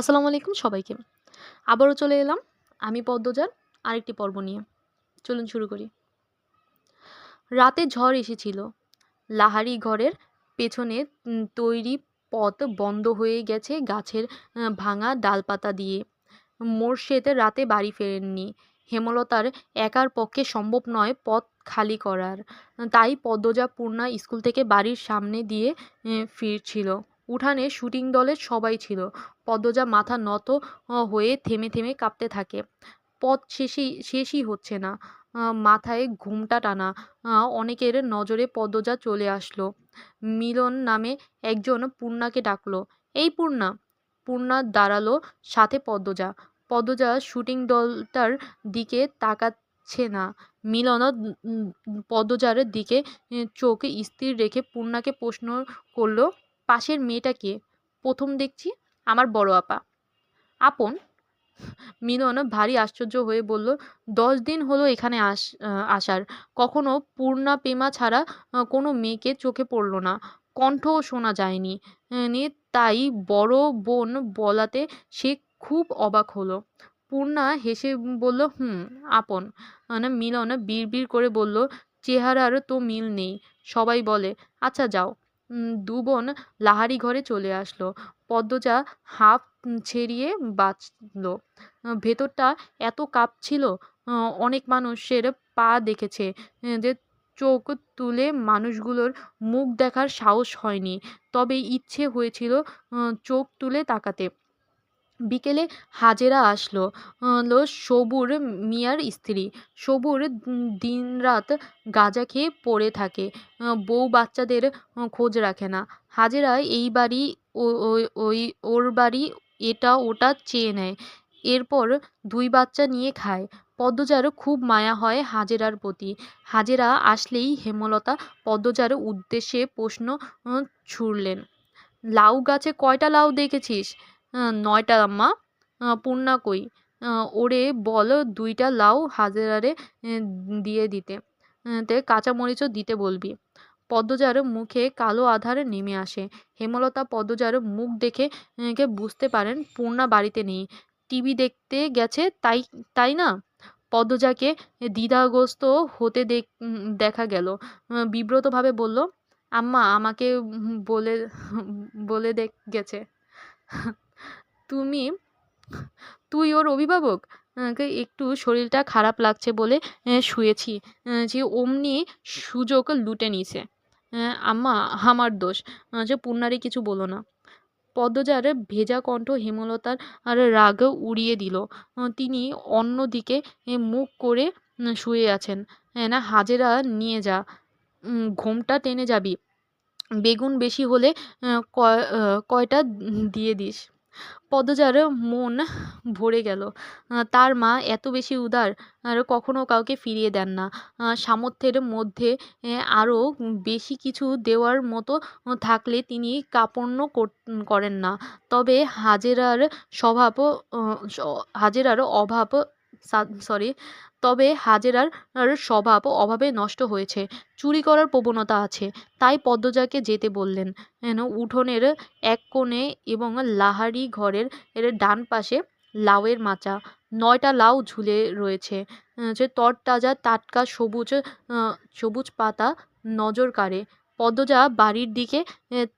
আসসালামু আলাইকুম সবাইকে। আবারও চলে এলাম আমি পদ্মজার আরেকটি পর্ব নিয়ে। চলুন শুরু করি। রাতে ঝড় এসেছিল। লাহারি ঘরের পেছনে তৈরি পথ বন্ধ হয়ে গেছে গাছের ভাঙা ডালপাতা দিয়ে। মোর্শেদ রাতে বাড়ি ফেরেননি। হেমলতার একার পক্ষে সম্ভব নয় পথ খালি করার। তাই পদ্মজা পূর্ণা স্কুল থেকে বাড়ির সামনে দিয়ে ফিরছিল। উঠানে শুটিং দলের সবাই ছিল। পদ্মজা মাথা নত হয়ে থেমে থেমে কাঁপতে থাকে। পথ শেষই শেষই হচ্ছে না। মাথায় ঘুমটা টানা। অনেকের নজরে পদ্মজা চলে আসলো। মিলন নামে একজন পূর্ণাকে ডাকলো। এই পূর্ণা। পূর্ণা দাঁড়াল সাথে পদ্মজা। পদ্মজা শুটিং দলটার দিকে তাকাচ্ছে না। মিলন উম, পদ্মজার দিকে চোখ স্থির রেখে পূর্ণাকে প্রশ্ন করল পাশের মেয়েটাকে প্রথম দেখছি আমার বড় আপা। আপন? মিলন ভারী আশ্চর্য হয়ে বলল, দশ দিন হলো এখানে আস আসার। কখনো পূর্ণা পেমা ছাড়া কোনো মেয়েকে চোখে পড়ল না। কণ্ঠও শোনা যায়নি। তাই বড় বোন বলাতে সে খুব অবাক হলো। পূর্ণা হেসে বলল, হুম, আপন। মানে মিলন বিড়বিড় করে বলল, চেহারার তো মিল নেই। সবাই বলে আচ্ছা যাও। দু বোন লাহারি ঘরে চলে আসলো। পদ্মজা হাফ ছেড়িয়ে বাঁচল। ভেতরটা এত কাঁপছিল ছিল অনেক মানুষের পা দেখেছে যে চোখ তুলে মানুষগুলোর মুখ দেখার সাহস হয়নি। তবে ইচ্ছে হয়েছিল চোখ তুলে তাকাতে। বিকেলে হাজেরা আসলো আহ, লো সবুর মিয়ার স্ত্রী। সবুর দিনরাত গাঁজা খেয়ে পড়ে থাকে বউ বাচ্চাদের খোঁজ রাখে না। হাজেরা এই বাড়ি ওই- ওর বাড়ি এটা ওটা চেয়ে নেয়। এরপর দুই বাচ্চা নিয়ে খায়। পদ্মজার খুব মায়া হয় হাজেরার প্রতি। হাজেরা আসলেই হেমলতা পদ্মজার উদ্দেশ্যে প্রশ্ন ছুড়লেন লাউ গাছে কয়টা লাউ দেখেছিস? নয়টা আম্মা পূর্ণা কই? ওরে বল দুইটা লাউ হাজেরারে দিয়ে দিতে। তে কাঁচামরিচও দিতে বলবি। পদ্মজার মুখে কালো আধারে নেমে আসে। হেমলতা পদ্মজার মুখ দেখে বুঝতে পারেন পূর্ণা বাড়িতে নেই। টিভি দেখতে গেছে তাই তাই না? পদ্মজাকে দ্বিধাগ্রস্ত হতে দেখ গেল। বিব্রতভাবে বলল, আম্মা, আমাকে বলে বলে দেখ, গেছে। তুমি তুই ওর অভিভাবক? একটু শরীরটা খারাপ লাগছে বলে শুয়েছি। যে অমনি সুযোগ লুটে নিছে আম্মা, আমার দোষ। যে পূর্ণারে কিছু বলো না। পদ্মজার ভেজা কণ্ঠ হেমলতার আর রাগ উড়িয়ে দিল। তিনি অন্যদিকে মুখ করে শুয়ে আছেন। না, হাজেরা নিয়ে যা। ঘোমটা টেনে যাবি। বেগুন বেশি হলে কয়টা দিয়ে দিস? পদ্মজার মন ভরে গেল। তার মা এত বেশি উদার, আর কখনও কাউকে ফিরিয়ে দেন না। সামর্থ্যের মধ্যে আরও বেশি কিছু দেওয়ার মতো থাকলে তিনি কাপণ্য কর- করেন না। তবে হাজেরার স্বভাব হাজেরার অভাব সরি তবে হাজেরার স্বভাব অভাবে নষ্ট হয়েছে। চুরি করার প্রবণতা আছে। তাই পদ্মজাকে যেতে বললেন। উঠোনের এক কোণে এবং লাহারি ঘরের এর ডান পাশে লাউয়ের মাচা। নয়টা লাউ ঝুলে রয়েছে। যে তরতাজা, টাটকা, সবুজ সবুজ পাতা নজর কাড়ে। পদ্মজা বাড়ির দিকে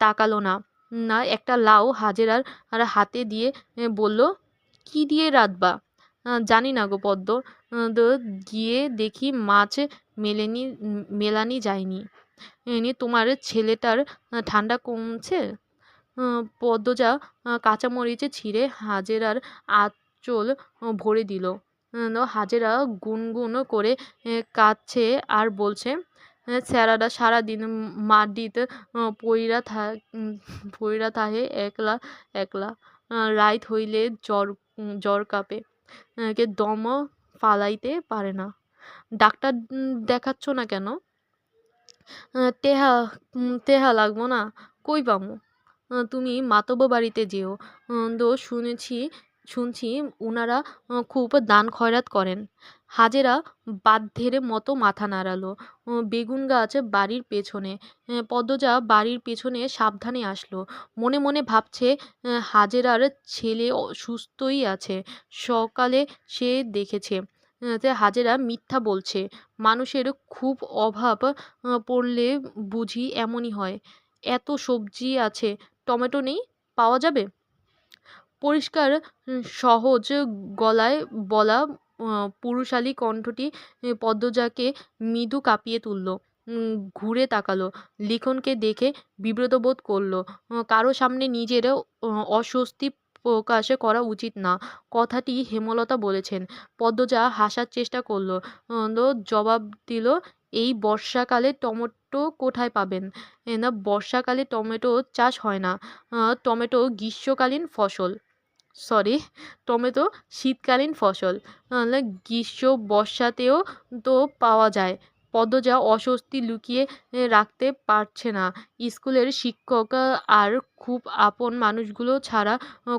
তাকালো না। না, একটা লাউ হাজেরার হাতে দিয়ে বলল, কি দিয়ে রাঁধবা? জানি না গো পদ্ম। গিয়ে দেখি মাছ মেলেনি মেলানি যায়নি। এনি তোমার ছেলেটার ঠান্ডা কমছে? পদ্মজা কাঁচামরিচে ছিঁড়ে হাজেরার আঁচল ভরে দিল। হাজেরা গুনগুন করে কাঁদছে আর বলছে আহ, স্যারাটা সারাদিন মাটিতে পইরা উম, পইরা থাহে একলা একলা রাইত হইলে জ্বর জ্বর কাঁপে। কে দম ফালাইতে পারে না। ডাক্তার দেখাচ্ছ না কেন? তেহা তেহা লাগবো না? কই পামো? তুমি মাতব বাড়িতে যেও। তো শুনেছি, শুনছি ওনারা খুব দান খয়রাত করেন। হাজেরা বাধ্যের মতো মাথা নাড়ালো। বেগুন গাছ বাড়ির পেছনে পদ্মজা বাড়ির পেছনে সাবধানে আসলো। মনে মনে ভাবছে হাজেরার ছেলে সুস্থই আছে, সকালে সে দেখেছে। হাজেরা মিথ্যা বলছে। মানুষের খুব অভাব পড়লে বুঝি এমনই হয়। এত সবজি আছে, টমেটো নেই, পাওয়া যাবে? পরিষ্কার সহজ গলায় বলা পুরুষালী কণ্ঠটি পদ্মজাকে মৃদু কাঁপিয়ে তুলল ঘুরে তাকালো, লিখনকে দেখে বিব্রত বোধ করল কারও সামনে নিজের অস্বস্তি প্রকাশ করা উচিত না। কথাটি হেমলতা বলেছেন। পদ্মজা হাসার চেষ্টা করল জবাব দিল, এই বর্ষাকালে টমেটো কোথায় পাবেন? না, বর্ষাকালে টমেটো চাষ হয় না। টমেটো গ্রীষ্মকালীন ফসল। সরি টমেটো শীতকালীন ফসল। গ্রীষ্ম, বর্ষাতেও তো পাওয়া যায়। পদ্মজা অস্বস্তি লুকিয়ে রাখতে পারছে না। স্কুলের শিক্ষক আর খুব আপন মানুষগুলো ছাড়া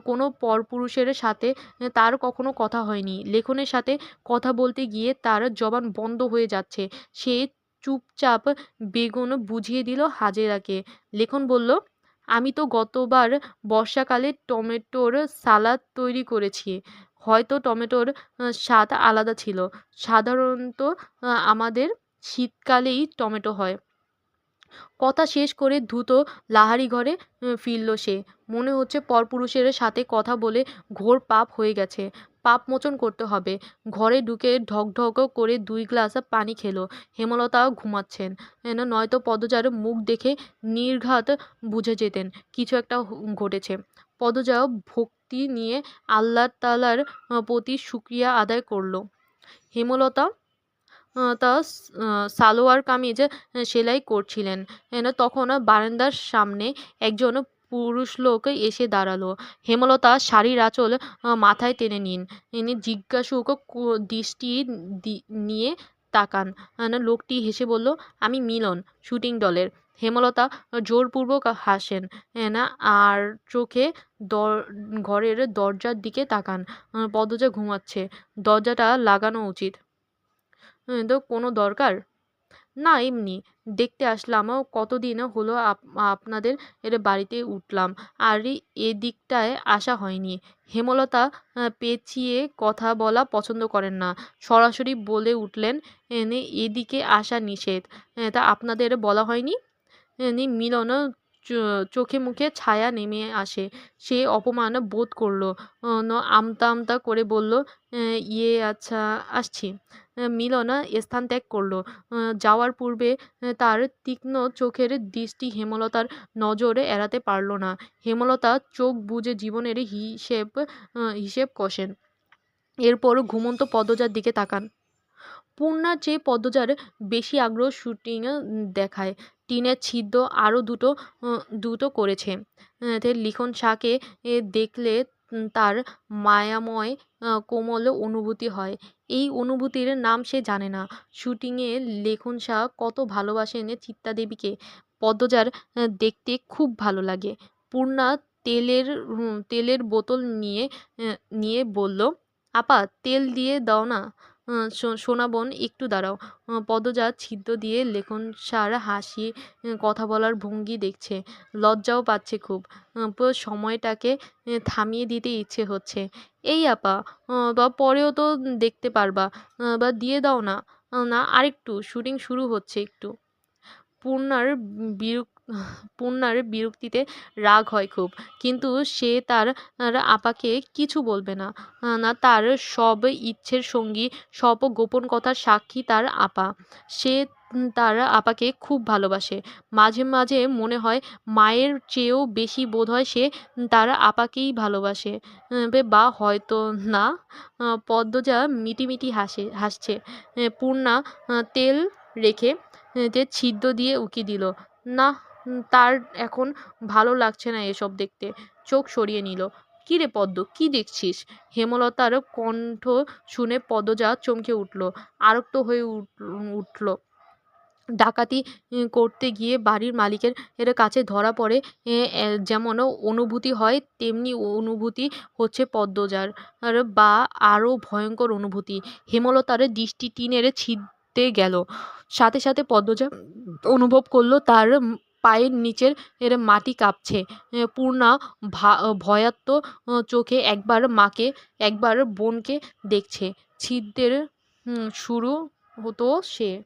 কোনো পরপুরুষের সাথে তার কখনো কথা হয়নি। লেখনের সাথে কথা বলতে গিয়ে তার জবান বন্ধ হয়ে যাচ্ছে। সে চুপচাপ বেগুন বুঝিয়ে দিল হাজেরাকে। লেখন বলল আমি তো গতবার বর্ষাকালে টমেটোর সালাদ তৈরি করেছি। হয়তো টমেটোর স্বাদ আলাদা ছিল। সাধারণত আমাদের শীতকালেই টমেটো হয়। কথা শেষ করে দ্রুত লাহারি ঘরে ফিরল সে। মনে হচ্ছে পরপুরুষের সাথে কথা বলে ঘোর পাপ হয়ে গেছে। পাপ মোচন করতে হবে। ঘরে ঢুকে ঢকঢক করে দুই গ্লাস পানি খেলো। হেমলতা ঘুমাচ্ছেন। নয়তো পদজার মুখ দেখে নির্ঘাত বুঝে যেতেন। কিছু একটা ঘটেছে। পদজা ভক্তি নিয়ে আল্লাহ তালার প্রতি শুক্রিয়া আদায় করল। হেমলতা তা সালোয়ার কামিজ সেলাই করছিলেন। এন তখন বারান্দার সামনে একজন পুরুষ লোক এসে দাঁড়াল। হেমলতা শাড়ির আঁচল মাথায় টেনে নিন। ইনি জিজ্ঞাসুক দৃষ্টি নিয়ে তাকান। লোকটি হেসে বলল, আমি মিলন, শুটিং দলের। হেমলতা জোরপূর্বক হাসেন। না আর চোখে দর, ঘরের দরজার দিকে তাকান। পদজা ঘুমাচ্ছে। দরজাটা লাগানো উচিত। তো কোনো দরকার? না, এমনি। দেখতে আসলাম কতদিন হলো আপ- আপনাদের এর বাড়িতে উঠলাম। আর এদিকটায় আসা হয়নি। হেমলতা পেঁচিয়ে কথা বলা পছন্দ করেন না। সরাসরি বলে উঠলেন এদিকে আসা নিষেধ। তা আপনাদের বলা হয়নি? মিলন চোখে মুখে ছায়া নেমে আসে। সে অপমান বোধ করল। আমতা আমতা করে বলল ইয়ে আচ্ছা আসছি। মিলন স্থান ত্যাগ করল। যাওয়ার পূর্বে তার তীক্ষ্ণ চোখের দৃষ্টি হেমলতার নজরে এড়াতে পারল না। হেমলতা চোখ বুজে জীবনের হিসেব হিসেব কষেন। এরপর ঘুমন্ত পদজার দিকে তাকান। পূর্ণার চেয়ে পদ্মজার বেশি আগ্রহ শুটিং দেখায়। টিনের ছিদ্র আরও দুটো দুটো করেছে। লিখন শাকে এ, দেখলে তার মায়াময় কোমল অনুভূতি হয়। এই অনুভূতির নাম সে জানে না। শুটিংয়ে লেখন শাহ কত ভালোবাসেন চিত্তাদেবীকে। পদ্মজার দেখতে খুব ভালো লাগে। পূর্ণা তেলের তেলের বোতল নিয়ে নিয়ে বলল, আপা, তেল দিয়ে দাও না। সোনা একটু দাঁড়াও। পদজা ছিদ্র দিয়ে লেখন সার হাসি কথা বলার ভঙ্গি দেখছে। লজ্জাও পাচ্ছে খুব। সময়টাকে থামিয়ে দিতে ইচ্ছে হচ্ছে। এই আপা বা পরেও তো দেখতে পারবা। বা দিয়ে দাও না। না, আরেকটু, শুটিং শুরু হচ্ছে একটু। পূর্ণার বিরক পূর্ণার বিরক্তিতে রাগ হয় খুব। কিন্তু সে তার আপাকে কিছু বলবে না। না, তার সব ইচ্ছের সঙ্গী, সব গোপন কথার সাক্ষী তার আপা। সে তার আপাকে খুব ভালোবাসে। মাঝে মাঝে মনে হয় মায়ের চেয়েও বেশি বোধ হয় সে তার আপাকেই ভালোবাসে। বা হয়তো না। পদ্মজা মিটিমিটি হাসে, হাসছে। পূর্ণা তেল রেখে যে ছিদ্র দিয়ে উকি দিল। না তার এখন ভালো লাগছে না এসব দেখতে। চোখ সরিয়ে নিল। কী রে পদ্ম, কী দেখছিস? হেমলতার কণ্ঠ শুনে পদজা চমকে উঠল। আরক্ত হয়ে উঠ- উঠল। ডাকাতি করতে গিয়ে বাড়ির মালিকের এর কাছে ধরা পড়ে যেমন অনুভূতি হয়, তেমনি অনুভূতি হচ্ছে পদ্মজার। বা আরও ভয়ঙ্কর অনুভূতি। হেমলতার দৃষ্টি টিনের ছিঁড়তে গেল। সাথে সাথে পদ্মজা অনুভব করল তার পায়ের নিচের এর মাটি কাঁপছে। পূর্ণা ভয়াত্ম চোখে একবার মাকে, একবার বোনকে দেখছে। ছিদ্রের শুরু হতো সে।